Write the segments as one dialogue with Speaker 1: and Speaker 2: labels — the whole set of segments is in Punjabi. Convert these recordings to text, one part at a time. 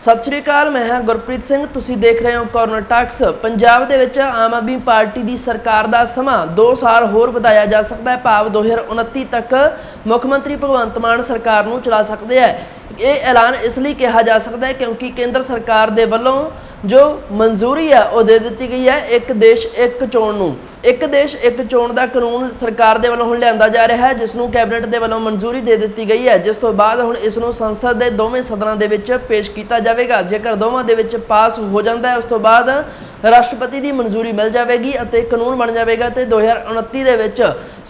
Speaker 1: ਸਤਿ ਸ਼੍ਰੀ ਅਕਾਲ, ਮੈਂ ਹਾਂ ਗੁਰਪ੍ਰੀਤ ਸਿੰਘ। ਤੁਸੀਂ ਦੇਖ ਰਹੇ ਹੋ ਕਾਰਨਰ ਟਾਕਸ ਪੰਜਾਬ ਦੇ ਵਿੱਚ ਆਮ ਆਦਮੀ ਪਾਰਟੀ ਦੀ ਸਰਕਾਰ ਦਾ ਸਮਾਂ 2 ਸਾਲ ਹੋਰ ਵਧਾਇਆ ਜਾ ਸਕਦਾ ਹੈ। ਭਾਵ 2029 ਤੱਕ ਮੁੱਖ ਮੰਤਰੀ ਭਗਵੰਤ ਮਾਨ ਸਰਕਾਰ ਨੂੰ ਚਲਾ ਸਕਦੇ ਹੈ। ਇਹ ਐਲਾਨ ਇਸ ਲਈ ਕਿਹਾ ਜਾ ਸਕਦਾ ਹੈ ਕਿਉਂਕਿ ਕੇਂਦਰ ਸਰਕਾਰ ਦੇ ਵੱਲੋਂ ਜੋ ਮਨਜ਼ੂਰੀ ਹੈ ਉਹ ਦੇ ਦਿੱਤੀ ਗਈ ਹੈ ਇੱਕ ਦੇਸ਼ ਇੱਕ ਚੋਣ ਨੂੰ। ਇੱਕ ਦੇਸ਼ ਇੱਕ ਚੋਣ ਦਾ ਕਾਨੂੰਨ ਸਰਕਾਰ ਦੇ ਵੱਲੋਂ ਹੁਣ ਲਿਆਂਦਾ ਜਾ ਰਿਹਾ ਹੈ, ਜਿਸ ਨੂੰ ਕੈਬਨਿਟ ਦੇ ਵੱਲੋਂ ਮਨਜ਼ੂਰੀ ਦੇ ਦਿੱਤੀ ਗਈ ਹੈ। ਜਿਸ ਤੋਂ ਬਾਅਦ ਹੁਣ ਇਸ ਨੂੰ ਸੰਸਦ ਦੇ ਦੋਵੇਂ ਸਦਨਾਂ ਦੇ ਵਿੱਚ ਪੇਸ਼ ਕੀਤਾ ਜਾਵੇਗਾ। ਜੇਕਰ ਦੋਵਾਂ ਦੇ ਵਿੱਚ ਪਾਸ ਹੋ ਜਾਂਦਾ ਹੈ, ਉਸ ਤੋਂ ਬਾਅਦ ਰਾਸ਼ਟਰਪਤੀ ਦੀ ਮਨਜ਼ੂਰੀ ਮਿਲ ਜਾਵੇਗੀ ਅਤੇ ਕਾਨੂੰਨ ਬਣ ਜਾਵੇਗਾ ਤੇ 2029 ਦੇ ਵਿੱਚ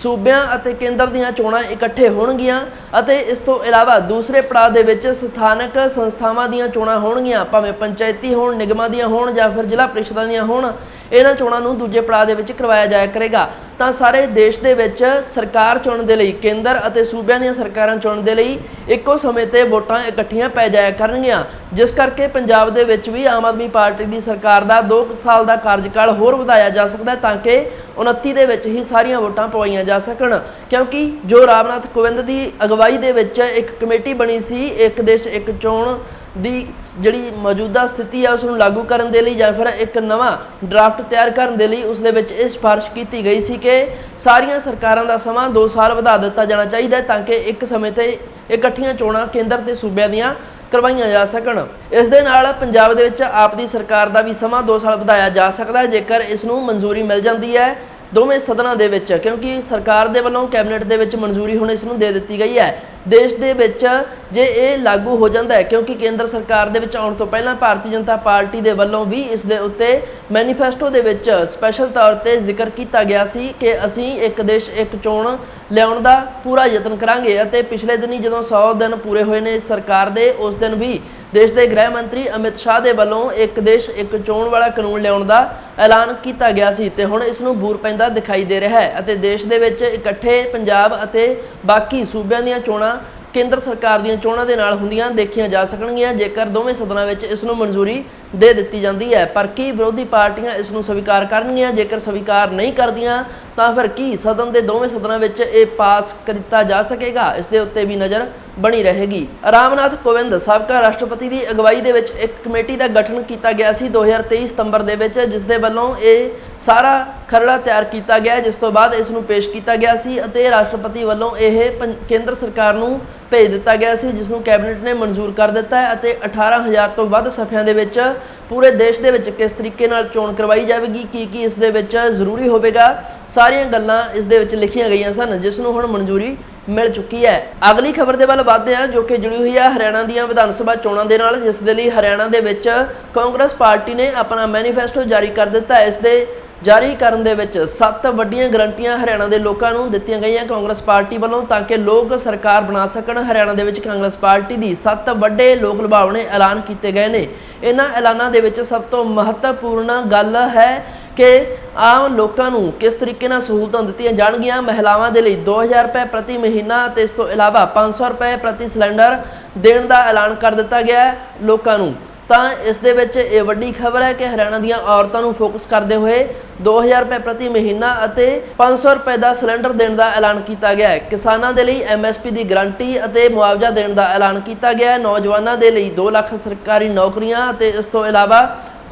Speaker 1: ਸੂਬਿਆਂ ਅਤੇ ਕੇਂਦਰ ਦੀਆਂ ਚੋਣਾਂ ਇਕੱਠੇ ਹੋਣਗੀਆਂ ਅਤੇ ਇਸ ਤੋਂ ਇਲਾਵਾ ਦੂਸਰੇ ਪੜਾਅ ਦੇ ਵਿੱਚ ਸਥਾਨਕ ਸੰਸਥਾਵਾਂ ਦੀਆਂ ਚੋਣਾਂ ਹੋਣਗੀਆਂ, ਭਾਵੇਂ ਪੰਚਾਇਤੀ ਹੋਣ, ਨਿਗਮਾਂ ਦੀਆਂ ਹੋਣ ਜਾਂ ਫਿਰ ਜ਼ਿਲ੍ਹਾ ਪ੍ਰੀਸ਼ਦਾਂ ਦੀਆਂ ਹੋਣ, ਇਹਨਾਂ ਚੋਣਾਂ ਨੂੰ ਦੂਜੇ ਪੜਾਅ ਦੇ ਵਿੱਚ ਕਰਵਾਇਆ ਜਾਇਆ ਕਰੇਗਾ। ਤਾਂ ਸਾਰੇ ਦੇਸ਼ ਦੇ ਵਿੱਚ ਸਰਕਾਰ ਚੁਣਨ ਦੇ ਲਈ, ਕੇਂਦਰ ਅਤੇ ਸੂਬਿਆਂ ਦੀਆਂ ਸਰਕਾਰਾਂ ਚੁਣਨ ਦੇ ਲਈ ਇੱਕੋ ਸਮੇਂ ਤੇ ਵੋਟਾਂ ਇਕੱਠੀਆਂ ਪੈ ਜਾਇਆ ਕਰਨਗੀਆਂ। ਜਿਸ ਕਰਕੇ ਪੰਜਾਬ ਦੇ ਵਿੱਚ ਵੀ ਆਮ ਆਦਮੀ ਪਾਰਟੀ ਦੀ ਸਰਕਾਰ ਦਾ 2 ਸਾਲ ਦਾ ਕਾਰਜਕਾਲ ਹੋਰ ਵਧਾਇਆ ਜਾ ਸਕਦਾ ਤਾਂ ਕਿ 29 ਦੇ ਵਿੱਚ ਹੀ ਸਾਰੀਆਂ ਵੋਟਾਂ ਪਵਾਈਆਂ ਜਾ ਸਕਣ। ਕਿਉਂਕਿ ਜੋ ਰਾਮਨਾਥ ਕੋਵਿੰਦ ਦੀ ਅਗਵਾਈ ਦੇ ਵਿੱਚ ਇੱਕ ਕਮੇਟੀ ਬਣੀ ਸੀ, ਇੱਕ ਦੇਸ਼, ਇੱਕ ਚੋਣ ਦੀ ਜਿਹੜੀ ਮੌਜੂਦਾ ਸਥਿਤੀ ਹੈ ਉਸ ਨੂੰ ਲਾਗੂ ਕਰਨ ਦੇ ਲਈ ਜਾਂ ਫਿਰ ਇੱਕ ਨਵਾਂ ਡਰਾਫਟ ਤਿਆਰ ਕਰਨ ਦੇ ਲਈ ਉਸ ਦੇ ਵਿੱਚ ਇਹ ਸਿਫਾਰਿਸ਼ ਕੀਤੀ ਗਈ ਸੀ ਕਿ ਸਾਰੀਆਂ ਸਰਕਾਰਾਂ ਦਾ ਸਮਾਂ 2 ਸਾਲ ਵਧਾ ਦਿੱਤਾ ਜਾਣਾ ਚਾਹੀਦਾ ਤਾਂ ਕਿ ਇੱਕ ਸਮੇਂ ਤੇ ਇਕੱਠੀਆਂ ਚੋਣਾਂ ਕੇਂਦਰ ਤੇ ਸੂਬਿਆਂ ਦੀਆਂ ਕਰਵਾਈਆਂ ਜਾ ਸਕਣ। ਇਸ ਦੇ ਨਾਲ ਪੰਜਾਬ ਦੇ ਵਿੱਚ ਆਪ ਦੀ ਸਰਕਾਰ ਦਾ ਵੀ ਸਮਾਂ 2 ਸਾਲ ਵਧਾਇਆ ਜਾ ਸਕਦਾ ਹੈ। ਜੇਕਰ ਇਸ ਨੂੰ ਮਨਜ਼ੂਰੀ ਮਿਲ ਜਾਂਦੀ ਹੈ ਦੋਵੇਂ ਸਦਨਾਂ ਦੇ ਵਿੱਚ, ਕਿਉਂਕਿ ਸਰਕਾਰ ਦੇ ਵੱਲੋਂ ਕੈਬਨਿਟ ਦੇ ਵਿੱਚ ਮਨਜ਼ੂਰੀ ਹੁਣ ਇਸ ਨੂੰ ਦੇ ਦਿੱਤੀ ਗਈ ਹੈ। ਦੇਸ਼ ਦੇ ਵਿੱਚ ਜੇ ਇਹ ਲਾਗੂ ਹੋ ਜਾਂਦਾ ਹੈ, ਕਿਉਂਕਿ ਕੇਂਦਰ ਸਰਕਾਰ ਦੇ ਵਿੱਚ ਆਉਣ ਤੋਂ ਪਹਿਲਾਂ ਭਾਰਤੀ ਜਨਤਾ ਪਾਰਟੀ ਦੇ ਵੱਲੋਂ ਵੀ ਇਸ ਦੇ ਉੱਤੇ ਮੈਨੀਫੈਸਟੋ ਦੇ ਵਿੱਚ ਸਪੈਸ਼ਲ ਤੌਰ ਤੇ ਜ਼ਿਕਰ ਕੀਤਾ ਗਿਆ ਸੀ ਕਿ ਅਸੀਂ ਇੱਕ ਦੇਸ਼ ਇੱਕ ਚੋਣ ਲਿਆਉਣ ਦਾ ਪੂਰਾ ਯਤਨ ਕਰਾਂਗੇ ਅਤੇ ਪਿਛਲੇ ਦਿਨੀ ਜਦੋਂ 100 ਦਿਨ ਪੂਰੇ ਹੋਏ ਨੇ ਸਰਕਾਰ ਦੇ, ਉਸ ਦਿਨ ਵੀ ਦੇਸ਼ ਦੇ ਗ੍ਰਹਿ ਮੰਤਰੀ ਅਮਿਤ ਸ਼ਾਹ ਦੇ ਵੱਲੋਂ ਇੱਕ ਦੇਸ਼ ਇੱਕ ਚੋਣ ਵਾਲਾ ਕਾਨੂੰਨ ਲਿਆਉਣ ਦਾ ਐਲਾਨ ਕੀਤਾ ਗਿਆ ਸੀ ਤੇ ਹੁਣ ਇਸ ਨੂੰ ਬੂਰ ਪੈਂਦਾ ਦਿਖਾਈ ਦੇ ਰਿਹਾ ਹੈ ਅਤੇ ਦੇਸ਼ ਦੇ ਵਿੱਚ ਇਕੱਠੇ ਪੰਜਾਬ ਅਤੇ ਬਾਕੀ ਸੂਬਿਆਂ ਦੀਆਂ ਚੋਣਾਂ ਕੇਂਦਰ ਸਰਕਾਰ ਦੀਆਂ ਚੋਣਾਂ ਦੇ ਨਾਲ ਹੁੰਦੀਆਂ ਦੇਖੀਆਂ ਜਾ ਸਕਣਗੀਆਂ, ਜੇਕਰ ਦੋਵੇਂ ਸਦਨਾਂ ਵਿੱਚ ਇਸ ਨੂੰ ਮਨਜ਼ੂਰੀ ਦੇ ਦਿੱਤੀ ਜਾਂਦੀ ਹੈ। ਪਰ ਕੀ ਵਿਰੋਧੀ ਪਾਰਟੀਆਂ ਇਸ ਨੂੰ ਸਵੀਕਾਰ ਕਰਨਗੀਆਂ? ਜੇਕਰ ਸਵੀਕਾਰ ਨਹੀਂ ਕਰਦੀਆਂ, ਤਾਂ ਫਿਰ ਕੀ ਸਦਨ ਦੇ ਦੋਵੇਂ ਸਦਨਾਂ ਵਿੱਚ ਇਹ ਪਾਸ ਕੀਤਾ ਜਾ ਸਕੇਗਾ? ਇਸ ਦੇ ਉੱਤੇ ਵੀ ਨਜ਼ਰ ਬਣੀ ਰਹੇਗੀ। ਰਾਮਨਾਥ ਕੋਵਿੰਦ ਸਾਬਕਾ ਰਾਸ਼ਟਰਪਤੀ ਦੀ ਅਗਵਾਈ ਦੇ ਵਿੱਚ ਇੱਕ ਕਮੇਟੀ ਦਾ ਗਠਨ ਕੀਤਾ ਗਿਆ ਸੀ 2023 ਸਤੰਬਰ ਦੇ ਵਿੱਚ ਜਿਸ ਦੇ ਵੱਲੋਂ ਇਹ ਸਾਰਾ ਖਰੜਾ ਤਿਆਰ ਕੀਤਾ ਗਿਆ, ਜਿਸ ਤੋਂ ਬਾਅਦ ਇਸ ਨੂੰ ਪੇਸ਼ ਕੀਤਾ ਗਿਆ ਸੀ ਅਤੇ ਰਾਸ਼ਟਰਪਤੀ ਵੱਲੋਂ ਇਹ ਪੰ- ਕੇਂਦਰ ਸਰਕਾਰ ਨੂੰ ਭੇਜ ਦਿੱਤਾ ਗਿਆ ਸੀ, ਜਿਸ ਨੂੰ ਕੈਬਨਿਟ ਨੇ ਮਨਜ਼ੂਰ ਕਰ ਦਿੱਤਾ ਹੈ ਅਤੇ 18000 ਤੋਂ ਵੱਧ ਸਫ਼ਿਆਂ ਦੇ ਵਿੱਚ ਪੂਰੇ ਦੇਸ਼ ਦੇ ਵਿੱਚ ਕਿਸ ਤਰੀਕੇ ਨਾਲ ਚੋਣ ਕਰਵਾਈ ਜਾਵੇਗੀ, ਕੀ ਕੀ ਇਸ ਦੇ ਵਿੱਚ ਜ਼ਰੂਰੀ ਹੋਵੇਗਾ, ਸਾਰੀਆਂ ਗੱਲਾਂ ਇਸ ਦੇ ਵਿੱਚ ਲਿਖੀਆਂ ਗਈਆਂ ਸਨ, ਜਿਸ ਨੂੰ ਹੁਣ ਮਨਜ਼ੂਰੀ ਮਿਲ ਚੁੱਕੀ ਹੈ। ਅਗਲੀ ਖਬਰ ਦੇ ਵੱਲ ਵਧਦੇ ਹਾਂ, ਜੋ ਕਿ ਜੁੜੀ ਹੋਈ ਹੈ ਹਰਿਆਣਾ ਦੀਆਂ ਵਿਧਾਨ ਸਭਾ ਚੋਣਾਂ ਦੇ ਨਾਲ, ਜਿਸ ਦੇ ਲਈ ਹਰਿਆਣਾ ਦੇ ਵਿੱਚ ਕਾਂਗਰਸ ਪਾਰਟੀ ਨੇ ਆਪਣਾ ਮੈਨੀਫੈਸਟੋ ਜਾਰੀ ਕਰ ਦਿੱਤਾ। ਇਸ ਦੇ ਜਾਰੀ ਕਰਨ ਦੇ ਵਿੱਚ ਸੱਤ ਵੱਡੀਆਂ ਗਰੰਟੀਆਂ ਹਰਿਆਣਾ ਦੇ ਲੋਕਾਂ ਨੂੰ ਦਿੱਤੀਆਂ ਗਈਆਂ ਕਾਂਗਰਸ ਪਾਰਟੀ ਵੱਲੋਂ, ਤਾਂ ਕਿ ਲੋਕ ਸਰਕਾਰ ਬਣਾ ਸਕਣ। ਹਰਿਆਣਾ ਦੇ ਵਿੱਚ ਕਾਂਗਰਸ ਪਾਰਟੀ ਦੀ ਸੱਤ ਵੱਡੇ ਲੋਕ ਲੁਭਾਵਣੇ ਐਲਾਨ ਕੀਤੇ ਗਏ ਨੇ। ਇਹਨਾਂ ਐਲਾਨਾਂ ਦੇ ਵਿੱਚ ਸਭ ਤੋਂ ਮਹੱਤਵਪੂਰਨ ਗੱਲ ਹੈ ਕਿ ਆਮ ਲੋਕਾਂ ਨੂੰ ਕਿਸ ਤਰੀਕੇ ਨਾਲ ਸਹੂਲਤਾਂ ਦਿੱਤੀਆਂ ਜਾਣਗੀਆਂ? ਮਹਿਲਾਵਾਂ ਦੇ ਲਈ 2000 ਰੁਪਏ ਪ੍ਰਤੀ ਮਹੀਨਾ ਤੇ ਇਸ ਤੋਂ ਇਲਾਵਾ 500 ਰੁਪਏ ਪ੍ਰਤੀ ਸਿਲੰਡਰ ਦੇਣ ਦਾ ਐਲਾਨ ਕਰ ਦਿੱਤਾ ਗਿਆ ਹੈ ਲੋਕਾਂ ਨੂੰ। ਤਾਂ ਇਸ ਦੇ ਵਿੱਚ ਇਹ ਵੱਡੀ ਖਬਰ ਹੈ ਕਿ ਹਰਿਆਣਾ ਦੀਆਂ ਔਰਤਾਂ ਨੂੰ ਫੋਕਸ ਕਰਦੇ ਹੋਏ 2000 ਰੁਪਏ ਪ੍ਰਤੀ ਮਹੀਨਾ ਅਤੇ 500 ਰੁਪਏ ਦਾ ਸਿਲੰਡਰ ਦੇਣ ਦਾ ਐਲਾਨ ਕੀਤਾ ਗਿਆ ਹੈ। ਕਿਸਾਨਾਂ ਦੇ ਲਈ ਐਮਐਸਪੀ ਦੀ ਗਾਰੰਟੀ ਅਤੇ ਮੁਆਵਜ਼ਾ ਦੇਣ ਦਾ ਐਲਾਨ ਕੀਤਾ ਗਿਆ ਹੈ। ਨੌਜਵਾਨਾਂ ਦੇ ਲਈ 2 ਲੱਖ ਸਰਕਾਰੀ ਨੌਕਰੀਆਂ ਅਤੇ ਇਸ ਤੋਂ ਇਲਾਵਾ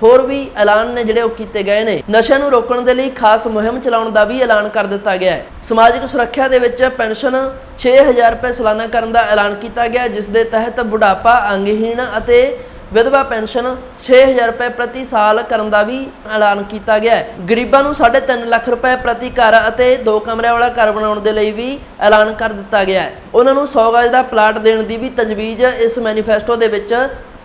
Speaker 1: ਹੋਰ ਵੀ ਐਲਾਨ ਨੇ ਜਿਹੜੇ ਉਹ ਕੀਤੇ ਗਏ ਨੇ। ਨਸ਼ਿਆਂ ਨੂੰ ਰੋਕਣ ਦੇ ਲਈ ਖਾਸ ਮੁਹਿੰਮ ਚਲਾਉਣ ਦਾ ਵੀ ਐਲਾਨ ਕਰ ਦਿੱਤਾ ਗਿਆ ਹੈ। ਸਮਾਜਿਕ ਸੁਰੱਖਿਆ ਦੇ ਵਿੱਚ ਪੈਨਸ਼ਨ 6000 ਰੁਪਏ ਸਾਲਾਨਾ ਕਰਨ ਦਾ ਐਲਾਨ ਕੀਤਾ ਗਿਆ, ਜਿਸ ਦੇ ਤਹਿਤ ਬੁਢਾਪਾ, ਅੰਗਹੀਣ ਅਤੇ ਵਿਧਵਾ ਪੈਨਸ਼ਨ 6000 ਰੁਪਏ ਪ੍ਰਤੀ ਸਾਲ ਕਰਨ ਦਾ ਵੀ ਐਲਾਨ ਕੀਤਾ ਗਿਆ ਹੈ। ਗਰੀਬਾਂ ਨੂੰ 3.5 ਲੱਖ ਰੁਪਏ ਪ੍ਰਤੀ ਘਰ ਅਤੇ ਦੋ ਕਮਰਿਆਂ ਵਾਲਾ ਘਰ ਬਣਾਉਣ ਦੇ ਲਈ ਵੀ ਐਲਾਨ ਕਰ ਦਿੱਤਾ ਗਿਆ ਹੈ। ਉਹਨਾਂ ਨੂੰ 100 ਗਜ ਦਾ ਪਲਾਟ ਦੇਣ ਦੀ ਵੀ ਤਜਵੀਜ਼ ਇਸ ਮੈਨੀਫੈਸਟੋ ਦੇ ਵਿੱਚ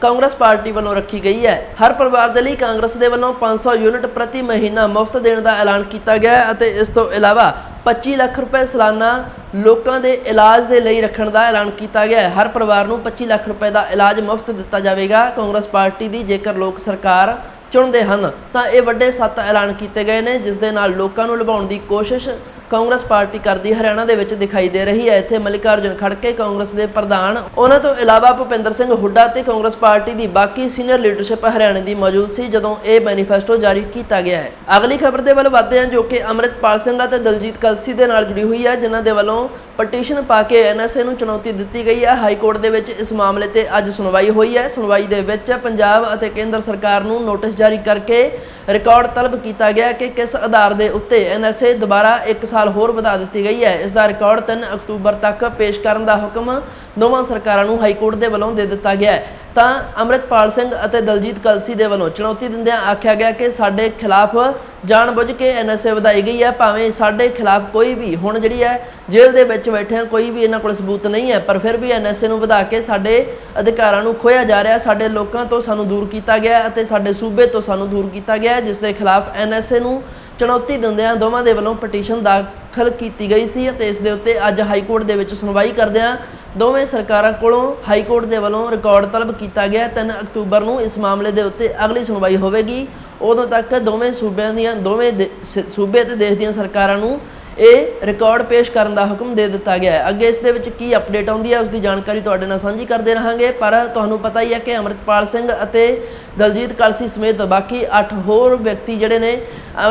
Speaker 1: ਕਾਂਗਰਸ ਪਾਰਟੀ ਵੱਲੋਂ ਰੱਖੀ ਗਈ ਹੈ। ਹਰ ਪਰਿਵਾਰ ਦੇ ਲਈ ਕਾਂਗਰਸ ਦੇ ਵੱਲੋਂ 500 ਯੂਨਿਟ ਪ੍ਰਤੀ ਮਹੀਨਾ ਮੁਫਤ ਦੇਣ ਦਾ ਐਲਾਨ ਕੀਤਾ ਗਿਆ ਹੈ ਅਤੇ ਇਸ ਤੋਂ ਇਲਾਵਾ 25 ਲੱਖ ਰੁਪਏ ਸਾਲਾਨਾ ਲੋਕਾਂ ਦੇ ਇਲਾਜ ਦੇ ਲਈ ਰੱਖਣ ਦਾ ਐਲਾਨ ਕੀਤਾ ਗਿਆ ਹੈ। ਹਰ ਪਰਿਵਾਰ ਨੂੰ 25 ਲੱਖ ਰੁਪਏ ਦਾ ਇਲਾਜ ਮੁਫਤ ਦਿੱਤਾ ਜਾਵੇਗਾ। ਕਾਂਗਰਸ ਪਾਰਟੀ ਦੀ ਜੇਕਰ ਲੋਕ ਸਰਕਾਰ ਚੁਣਦੇ ਹਨ ਤਾਂ ਇਹ ਵੱਡੇ ਸੱਤ ਐਲਾਨ ਕੀਤੇ ਗਏ ਨੇ, ਜਿਸ ਦੇ ਨਾਲ ਲੋਕਾਂ ਨੂੰ ਲੁਭਾਉਣ ਦੀ ਕੋਸ਼ਿਸ਼ ਕਾਂਗਰਸ ਪਾਰਟੀ ਕਰਦੀ ਹਰਿਆਣਾ ਦੇ ਵਿੱਚ ਦਿਖਾਈ ਦੇ ਰਹੀ ਹੈ। ਇੱਥੇ ਮਲਿਕਾਰਜੁਨ ਖੜਕੇ ਕਾਂਗਰਸ ਦੇ ਪ੍ਰਧਾਨ। ਉਹਨਾਂ ਤੋਂ ਇਲਾਵਾ ਭੁਪਿੰਦਰ ਸਿੰਘ ਹੁੱਡਾ ਤੇ ਕਾਂਗਰਸ ਪਾਰਟੀ ਦੀ ਬਾਕੀ ਸੀਨੀਅਰ ਲੀਡਰਸ਼ਿਪ ਹਰਿਆਣਾ ਦੀ ਮੌਜੂਦ ਸੀ, ਜਦੋਂ ਇਹ ਮੈਨੀਫੈਸਟੋ ਜਾਰੀ ਕੀਤਾ ਗਿਆ ਹੈ। ਅਗਲੀ ਖਬਰ ਦੇ ਵੱਲ ਵਧਦੇ ਹਾਂ, ਜੋ ਕਿ ਅਮਰਿਤਪਾਲ ਸਿੰਘ ਅਤੇ ਦਲਜੀਤ ਕਲਸੀ ਦੇ ਨਾਲ ਜੁੜੀ ਹੋਈ ਹੈ, ਜਿਨ੍ਹਾਂ ਦੇ ਵੱਲੋਂ ਪਟੀਸ਼ਨ ਪਾ ਕੇ ਐਨਐਸਏ ਨੂੰ ਚੁਣੌਤੀ ਦਿੱਤੀ ਗਈ ਹੈ। ਹਾਈ ਕੋਰਟ ਦੇ ਵਿੱਚ ਇਸ ਮਾਮਲੇ ਤੇ ਅੱਜ ਸੁਣਵਾਈ ਹੋਈ ਹੈ। ਸੁਣਵਾਈ ਦੇ ਵਿੱਚ ਪੰਜਾਬ ਅਤੇ ਕੇਂਦਰ ਸਰਕਾਰ ਨੂੰ ਨੋਟਿਸ ਜਾਰੀ ਕਰਕੇ ਰਿਕਾਰਡ ਤਲਬ ਕੀਤਾ ਗਿਆ ਕਿ ਕਿਸ ਆਧਾਰ ਦੇ ਉੱਤੇ ਐਨਐਸਏ ਦੁਬਾਰਾ 1 ਸਾਲ ਹੋਰ ਵਧਾ ਦਿੱਤੀ ਗਈ ਹੈ। ਇਸ ਦਾ ਰਿਕਾਰਡ 3 ਅਕਤੂਬਰ ਤੱਕ ਪੇਸ਼ ਕਰਨ ਦਾ ਹੁਕਮ ਦੋਵਾਂ ਸਰਕਾਰਾਂ ਨੂੰ ਹਾਈ ਕੋਰਟ ਦੇ ਵੱਲੋਂ ਦੇ ਦਿੱਤਾ ਗਿਆ ਹੈ। ਤਾਂ ਅੰਮ੍ਰਿਤਪਾਲ ਸਿੰਘ ਅਤੇ ਦਲਜੀਤ ਕਲਸੀ ਦੇ ਵੱਲੋਂ ਚੁਣੌਤੀ ਦਿੰਦਿਆਂ ਆਖਿਆ ਗਿਆ ਕਿ ਸਾਡੇ ਖਿਲਾਫ ਜਾਣਬੁੱਝ ਕੇ ਐਨਐਸਏ ਵਧਾਈ ਗਈ ਹੈ, ਭਾਵੇਂ ਸਾਡੇ ਖਿਲਾਫ ਕੋਈ ਵੀ ਹੁਣ ਜਿਹੜੀ ਹੈ, ਜੇਲ੍ਹ ਦੇ ਵਿੱਚ ਬੈਠੇ ਆ ਕੋਈ ਵੀ ਇਹਨਾਂ ਕੋਲ ਸਬੂਤ ਨਹੀਂ ਹੈ, ਪਰ ਫਿਰ ਵੀ ਐਨਐਸਏ ਨੂੰ ਵਧਾ ਕੇ ਸਾਡੇ ਅਧਿਕਾਰਾਂ ਨੂੰ ਖੋਇਆ ਜਾ ਰਿਹਾ, ਸਾਡੇ ਲੋਕਾਂ ਤੋਂ ਸਾਨੂੰ ਦੂਰ ਕੀਤਾ ਗਿਆ ਅਤੇ ਸਾਡੇ ਸੂਬੇ ਤੋਂ ਸਾਨੂੰ ਦੂਰ ਕੀਤਾ ਗਿਆ ਜਿਸ ਦੇ ਖਿਲਾਫ ਐਨਐਸਏ ਨੂੰ ਚੁਣੌਤੀ ਦਿੰਦਿਆਂ ਦੋਵਾਂ ਦੇ ਵੱਲੋਂ ਪਟੀਸ਼ਨ ਦਾ ਦਾਖਲ ਕੀਤੀ ਗਈ ਸੀ ਅਤੇ ਇਸ ਦੇ ਉੱਤੇ ਅੱਜ ਹਾਈ ਕੋਰਟ ਦੇ ਵਿੱਚ ਸੁਣਵਾਈ ਕਰਦਿਆਂ ਦੋਵੇਂ ਸਰਕਾਰਾਂ ਕੋਲੋਂ ਹਾਈ ਕੋਰਟ ਦੇ ਵੱਲੋਂ ਰਿਕਾਰਡ ਤਲਬ ਕੀਤਾ ਗਿਆ 3 ਅਕਤੂਬਰ ਨੂੰ ਇਸ ਮਾਮਲੇ ਦੇ ਉੱਤੇ ਅਗਲੀ ਸੁਣਵਾਈ ਹੋਵੇਗੀ ਉਦੋਂ ਤੱਕ ਦੋਵੇਂ ਸੂਬਿਆਂ ਦੀਆਂ ਦੋਵੇਂ ਦੇ- ਸੂਬੇ ਤੇ ਦੇਸ਼ ਦੀਆਂ ਸਰਕਾਰਾਂ ਨੂੰ ਇਹ ਰਿਕਾਰਡ ਪੇਸ਼ ਕਰਨ ਦਾ ਹੁਕਮ ਦੇ ਦਿੱਤਾ ਗਿਆ ਹੈ। ਅੱਗੇ ਇਸ ਦੇ ਵਿੱਚ ਕੀ ਅਪਡੇਟ ਆਉਂਦੀ ਹੈ ਉਸ ਦੀ ਜਾਣਕਾਰੀ ਤੁਹਾਡੇ ਨਾਲ ਸਾਂਝੀ ਕਰਦੇ ਰਹਾਂਗੇ, ਪਰ ਤੁਹਾਨੂੰ ਪਤਾ ਹੀ ਹੈ ਕਿ ਅਮਰਿਤਪਾਲ ਸਿੰਘ ਅਤੇ ਦਲਜੀਤ ਕਲਸੀ ਸਮੇਤ ਬਾਕੀ 8 ਹੋਰ ਵਿਅਕਤੀ ਜਿਹੜੇ ਨੇ,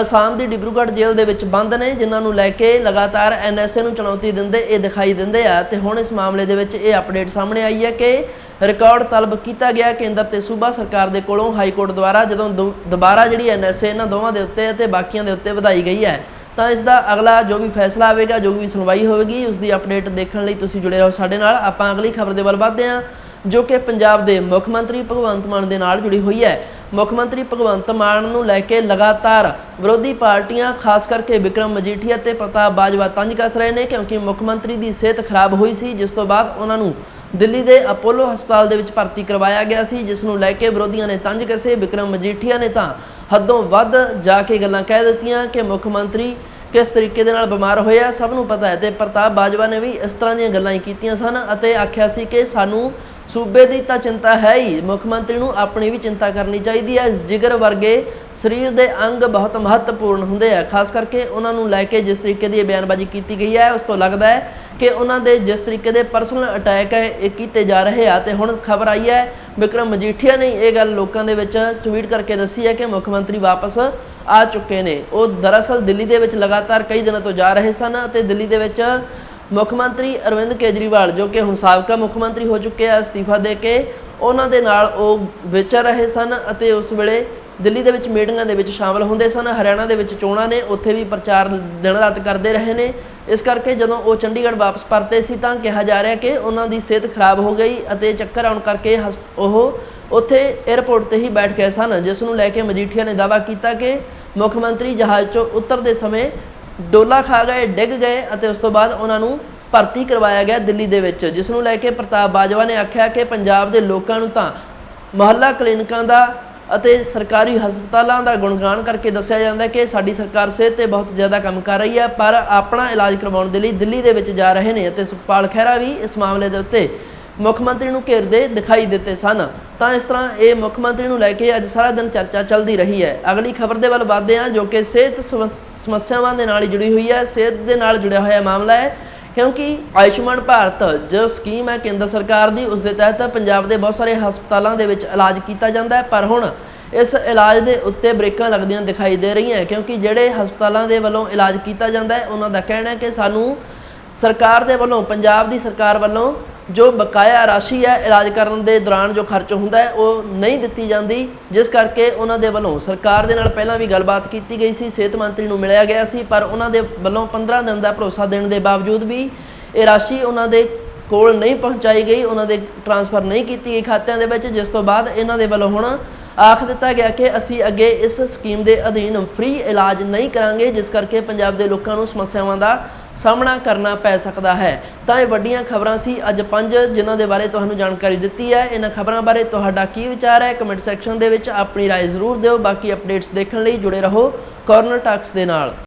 Speaker 1: ਅਸਾਮ ਦੀ ਡਿਬਰੂਗੜ੍ਹ ਜੇਲ੍ਹ ਦੇ ਵਿੱਚ ਬੰਦ ਨੇ, ਜਿਨ੍ਹਾਂ ਨੂੰ ਲੈ ਕੇ ਲਗਾਤਾਰ ਐਨਐਸਏ ਨੂੰ ਚੁਣੌਤੀ ਦਿੰਦੇ, ਇਹ ਦਿਖਾਈ ਦਿੰਦੇ ਆ ਤੇ ਹੁਣ ਇਸ ਮਾਮਲੇ ਦੇ ਵਿੱਚ ਇਹ ਅਪਡੇਟ ਸਾਹਮਣੇ ਆਈ ਹੈ ਕਿ ਰਿਕਾਰਡ ਤਲਬ ਕੀਤਾ ਗਿਆ ਕੇਂਦਰ ਤੇ ਸੂਬਾ ਸਰਕਾਰ ਦੇ ਕੋਲੋਂ ਹਾਈ ਕੋਰਟ ਦੁਆਰਾ ਜਦੋਂ ਦੁ- ਦੁਬਾਰਾ ਜਿਹੜੀ ਐਨਐਸਏ ਇਹਨਾਂ ਦੋਵਾਂ ਦੇ ਉੱਤੇ ਅਤੇ ਬਾਕੀਆਂ ਦੇ ਉੱਤੇ ਵਧਾਈ ਗਈ ਹੈ। ਤਾਂ ਇਸ ਦਾ ਅਗਲਾ ਜੋ ਵੀ ਫੈਸਲਾ ਆਵੇਗਾ, ਜੋ ਵੀ ਸੁਣਵਾਈ ਹੋਵੇਗੀ ਉਸ ਦੀ ਅਪਡੇਟ ਦੇਖਣ ਲਈ ਤੁਸੀਂ ਜੁੜੇ ਰਹੋ ਸਾਡੇ ਨਾਲ। ਆਪਾਂ ਅਗਲੀ ਖਬਰ ਦੇ ਵੱਲ ਵਧਦੇ ਹਾਂ, ਜੋ ਕਿ ਪੰਜਾਬ ਦੇ ਮੁੱਖ ਮੰਤਰੀ ਭਗਵੰਤ ਮਾਨ ਦੇ ਨਾਲ ਜੁੜੀ ਹੋਈ ਹੈ। ਮੁੱਖ ਮੰਤਰੀ ਭਗਵੰਤ ਮਾਨ ਨੂੰ ਲੈ ਕੇ ਲਗਾਤਾਰ ਵਿਰੋਧੀ ਪਾਰਟੀਆਂ, ਖਾਸ ਕਰਕੇ ਵਿਕਰਮ ਮਜੀਠੀਆ ਤੇ ਪ੍ਰਤਾਪ ਬਾਜਵਾ ਤੰਜ ਕੱਸ ਰਹੇ ਨੇ, ਕਿਉਂਕਿ ਮੁੱਖ ਮੰਤਰੀ ਦੀ ਸਿਹਤ ਖਰਾਬ ਹੋਈ ਸੀ, ਜਿਸ ਤੋਂ ਬਾਅਦ ਉਹਨਾਂ ਨੂੰ ਦਿੱਲੀ ਦੇ ਅਪੋਲੋ ਹਸਪਤਾਲ ਦੇ ਵਿੱਚ ਭਰਤੀ ਕਰਵਾਇਆ ਗਿਆ ਸੀ, ਜਿਸ ਨੂੰ ਲੈ ਕੇ ਵਿਰੋਧੀਆਂ ਨੇ ਤੰਜ ਕਸੇ, ਵਿਕਰਮ ਮਜੀਠੀਆ ਨੇ ਤਾਂ ਹੱਦੋਂ ਵੱਧ ਜਾ ਕੇ ਗੱਲਾਂ ਕਹਿ ਦਿੱਤੀਆਂ ਕਿ ਮੁੱਖ ਮੰਤਰੀ ਕਿਸ ਤਰੀਕੇ ਦੇ ਨਾਲ ਬਿਮਾਰ ਹੋਇਆ ਸਭ ਨੂੰ ਪਤਾ ਹੈ ਤੇ ਪ੍ਰਤਾਪ ਬਾਜਵਾ ਨੇ ਵੀ ਇਸ ਤਰ੍ਹਾਂ ਦੀਆਂ ਗੱਲਾਂ ਹੀ ਕੀਤੀਆਂ ਸਨ ਅਤੇ ਆਖਿਆ ਸੀ ਕਿ ਸਾਨੂੰ ਸੂਬੇ ਦੀ ਤਾਂ ਚਿੰਤਾ ਹੈ ਹੀ। ਮੁੱਖ ਮੰਤਰੀ ਨੂੰ ਆਪਣੀ ਵੀ ਚਿੰਤਾ ਕਰਨੀ ਚਾਹੀਦੀ ਹੈ। ਜਿਗਰ ਵਰਗੇ ਸਰੀਰ ਦੇ ਅੰਗ ਬਹੁਤ ਮਹੱਤਵਪੂਰਨ ਹੁੰਦੇ ਆ। ਖਾਸ ਕਰਕੇ ਉਹਨਾਂ ਨੂੰ ਲੈ ਕੇ ਜਿਸ ਤਰੀਕੇ ਦੀ ਇਹ ਬਿਆਨਬਾਜ਼ੀ ਕੀਤੀ ਗਈ ਹੈ, ਉਸ ਤੋਂ ਲੱਗਦਾ ਹੈ ਕਿ ਉਹਨਾਂ ਦੇ ਜਿਸ ਤਰੀਕੇ ਦੇ ਪਰਸਨਲ ਅਟੈਕ ਹੈ, ਇਹ ਕੀਤੇ ਜਾ ਰਹੇ ਆ। ਤੇ ਹੁਣ ਖਬਰ ਆਈ ਹੈ, ਵਿਕਰਮ ਮਜੀਠੀਆ ਨੇ ਇਹ ਗੱਲ ਲੋਕਾਂ ਦੇ ਵਿੱਚ ਟਵੀਟ ਕਰਕੇ ਦੱਸੀ ਹੈ ਕਿ ਮੁੱਖ ਮੰਤਰੀ ਵਾਪਸ ਆ ਚੁੱਕੇ ਨੇ। ਉਹ ਦਰਅਸਲ ਦਿੱਲੀ ਦੇ ਵਿੱਚ ਲਗਾਤਾਰ ਕਈ ਦਿਨਾਂ ਤੋਂ ਜਾ ਰਹੇ ਸਨ ਅਤੇ ਦਿੱਲੀ ਦੇ ਵਿੱਚ ਮੁੱਖ ਮੰਤਰੀ ਅਰਵਿੰਦ ਕੇਜਰੀਵਾਲ, ਜੋ ਕਿ ਹੁਣ ਸਾਬਕਾ ਮੁੱਖ ਮੰਤਰੀ ਹੋ ਚੁੱਕੇ ਆ, ਅਸਤੀਫਾ ਦੇ ਕੇ ਉਹਨਾਂ ਦੇ ਨਾਲ ਉਹ ਵਿਚਰ ਰਹੇ ਸਨ ਅਤੇ ਉਸ ਵੇਲੇ ਦਿੱਲੀ ਦੇ ਵਿੱਚ ਮੀਟਿੰਗਾਂ ਦੇ ਵਿੱਚ ਸ਼ਾਮਲ ਹੁੰਦੇ ਸਨ। ਹਰਿਆਣਾ ਦੇ ਵਿੱਚ ਚੋਣਾਂ ਨੇ, ਉੱਥੇ ਵੀ ਪ੍ਰਚਾਰ ਦਿਨ ਰਾਤ ਕਰਦੇ ਰਹੇ ਨੇ। ਇਸ ਕਰਕੇ ਜਦੋਂ ਉਹ ਚੰਡੀਗੜ੍ਹ ਵਾਪਸ ਪਰਤੇ ਸੀ ਤਾਂ ਕਿਹਾ ਜਾ ਰਿਹਾ ਕਿ ਉਹਨਾਂ ਦੀ ਸਿਹਤ ਖਰਾਬ ਹੋ ਗਈ ਅਤੇ ਚੱਕਰ ਆਉਣ ਕਰਕੇ ਹਸ- ਉਹ ਉੱਥੇ 에ਅਰਪੋਰਟ ਤੇ ਹੀ ਬੈਠ ਗਏ ਸਨ, ਜਿਸ ਨੂੰ ਲੈ ਕੇ ਮਜੀਠੀਆ ਨੇ ਦਾਅਵਾ ਕੀਤਾ ਕਿ ਮੁੱਖ ਮੰਤਰੀ ਜਹਾਜ਼ 'ਚੋਂ ਉਤਰਦੇ ਸਮੇਂ ਡੋਲਾ ਖਾ ਗਏ, ਡਿੱਗ ਗਏ ਅਤੇ ਉਸ ਤੋਂ ਬਾਅਦ ਉਹਨਾਂ ਨੂੰ ਭਰਤੀ ਕਰਵਾਇਆ ਗਿਆ ਦਿੱਲੀ ਦੇ ਵਿੱਚ, ਜਿਸ ਨੂੰ ਲੈ ਕੇ ਪ੍ਰਤਾਪ ਬਾਜਵਾ ਨੇ ਆਖਿਆ ਕਿ ਪੰਜਾਬ ਦੇ ਲੋਕਾਂ ਨੂੰ ਤਾਂ ਮੁਹੱਲਾ ਕਲੀਨਿਕਾਂ ਦਾ ਅਤੇ ਸਰਕਾਰੀ ਹਸਪਤਾਲਾਂ ਦਾ ਗੁਣਗਾਨ ਕਰਕੇ ਦੱਸਿਆ ਜਾਂਦਾ ਕਿ ਸਾਡੀ ਸਰਕਾਰ ਸਿਹਤ ਤੇ ਬਹੁਤ ਜ਼ਿਆਦਾ ਕੰਮ ਕਰ ਰਹੀ ਹੈ, ਪਰ ਆਪਣਾ ਇਲਾਜ ਕਰਵਾਉਣ ਦੇ ਲਈ ਦਿੱਲੀ ਦੇ ਵਿੱਚ ਜਾ ਰਹੇ ਨੇ ਅਤੇ ਸੁਖਪਾਲ ਖਹਿਰਾ ਵੀ ਇਸ ਮਾਮਲੇ ਦੇ ਉੱਤੇ ਮੁੱਖ ਮੰਤਰੀ ਨੂੰ ਘੇਰਦੇ ਦਿਖਾਈ ਦਿੱਤੇ ਸਨ। ਤਾਂ ਇਸ ਤਰ੍ਹਾਂ ਇਹ ਮੁੱਖ ਮੰਤਰੀ ਨੂੰ ਲੈ ਕੇ ਅੱਜ ਸਾਰਾ ਦਿਨ ਚਰਚਾ ਚੱਲਦੀ ਰਹੀ ਹੈ। ਅਗਲੀ ਖਬਰ ਦੇ ਵੱਲ ਵਧਦੇ ਹਾਂ, ਜੋ ਕਿ ਸਿਹਤ ਸਮੱਸਿਆਵਾਂ ਦੇ ਨਾਲ ਹੀ ਜੁੜੀ ਹੋਈ ਹੈ। ਸਿਹਤ ਦੇ ਨਾਲ ਜੁੜਿਆ ਹੋਇਆ ਮਾਮਲਾ ਹੈ, ਕਿਉਂਕਿ ਆਯੁਸ਼ਮਾਨ ਭਾਰਤ ਜੋ ਸਕੀਮ ਹੈ ਕੇਂਦਰ ਸਰਕਾਰ ਦੀ, ਉਸ ਦੇ ਤਹਿਤ ਪੰਜਾਬ ਦੇ ਬਹੁਤ ਸਾਰੇ ਹਸਪਤਾਲਾਂ ਦੇ ਵਿੱਚ ਇਲਾਜ ਕੀਤਾ ਜਾਂਦਾ ਹੈ। ਪਰ ਹੁਣ ਇਸ ਇਲਾਜ ਦੇ ਉੱਤੇ ਬ੍ਰੇਕਾਂ ਲੱਗਦੀਆਂ ਦਿਖਾਈ ਦੇ ਰਹੀਆਂ ਕਿਉਂਕਿ ਜਿਹੜੇ ਹਸਪਤਾਲਾਂ ਦੇ ਵੱਲੋਂ ਇਲਾਜ ਕੀਤਾ ਜਾਂਦਾ ਹੈ, ਉਹਨਾਂ ਦਾ ਕਹਿਣਾ ਹੈ ਕਿ ਸਾਨੂੰ ਸਰਕਾਰ ਦੇ ਵੱਲੋਂ, ਪੰਜਾਬ ਦੀ ਸਰਕਾਰ ਵੱਲੋਂ ਜੋ ਬਕਾਇਆ ਰਾਸ਼ੀ ਹੈ, ਇਲਾਜ ਕਰਨ ਦੇ ਦੌਰਾਨ ਜੋ ਖਰਚ ਹੁੰਦਾ ਹੈ, ਉਹ ਨਹੀਂ ਦਿੱਤੀ ਜਾਂਦੀ। ਜਿਸ ਕਰਕੇ ਉਹਨਾਂ ਦੇ ਵੱਲੋਂ ਸਰਕਾਰ ਦੇ ਨਾਲ ਪਹਿਲਾਂ ਵੀ ਗੱਲਬਾਤ ਕੀਤੀ ਗਈ ਸੀ, ਸਿਹਤ ਮੰਤਰੀ ਨੂੰ ਮਿਲਿਆ ਗਿਆ ਸੀ, ਪਰ ਉਹਨਾਂ ਦੇ ਵੱਲੋਂ 15 ਦਿਨ ਦਾ ਭਰੋਸਾ ਦੇਣ ਦੇ ਬਾਵਜੂਦ ਵੀ ਇਹ ਰਾਸ਼ੀ ਉਹਨਾਂ ਦੇ ਕੋਲ ਨਹੀਂ ਪਹੁੰਚਾਈ ਗਈ, ਉਹਨਾਂ ਦੇ ਟ੍ਰਾਂਸਫਰ ਨਹੀਂ ਕੀਤੀ ਗਈ ਖਾਤਿਆਂ ਦੇ ਵਿੱਚ, ਜਿਸ ਤੋਂ ਬਾਅਦ ਇਹਨਾਂ ਦੇ ਵੱਲੋਂ ਹੁਣ ਆਖ ਦਿੱਤਾ ਗਿਆ ਕਿ ਅਸੀਂ ਅੱਗੇ ਇਸ ਸਕੀਮ ਦੇ ਅਧੀਨ ਫ੍ਰੀ ਇਲਾਜ ਨਹੀਂ ਕਰਾਂਗੇ, ਜਿਸ ਕਰਕੇ ਪੰਜਾਬ ਦੇ ਲੋਕਾਂ ਨੂੰ ਸਮੱਸਿਆਵਾਂ ਦਾ ਸਾਹਮਣਾ ਕਰਨਾ ਪੈ ਸਕਦਾ ਹੈ ਤਾਂ ਇਹ ਵੱਡੀਆਂ ਖਬਰਾਂ ਸੀ ਅੱਜ ਪੰਜ ਜਿਨ੍ਹਾਂ ਦੇ ਬਾਰੇ ਤੁਹਾਨੂੰ ਜਾਣਕਾਰੀ ਦਿੱਤੀ ਹੈ ਇਹਨਾਂ ਖਬਰਾਂ ਬਾਰੇ ਤੁਹਾਡਾ ਕੀ ਵਿਚਾਰ ਹੈ ਕਮੈਂਟ ਸੈਕਸ਼ਨ ਦੇ ਵਿੱਚ ਆਪਣੀ رائے ਜ਼ਰੂਰ ਦਿਓ ਬਾਕੀ ਅਪਡੇਟਸ ਦੇਖਣ ਲਈ ਜੁੜੇ ਰਹੋ ਕਾਰਨਰ ਟਾਕਸ ਦੇ ਨਾਲ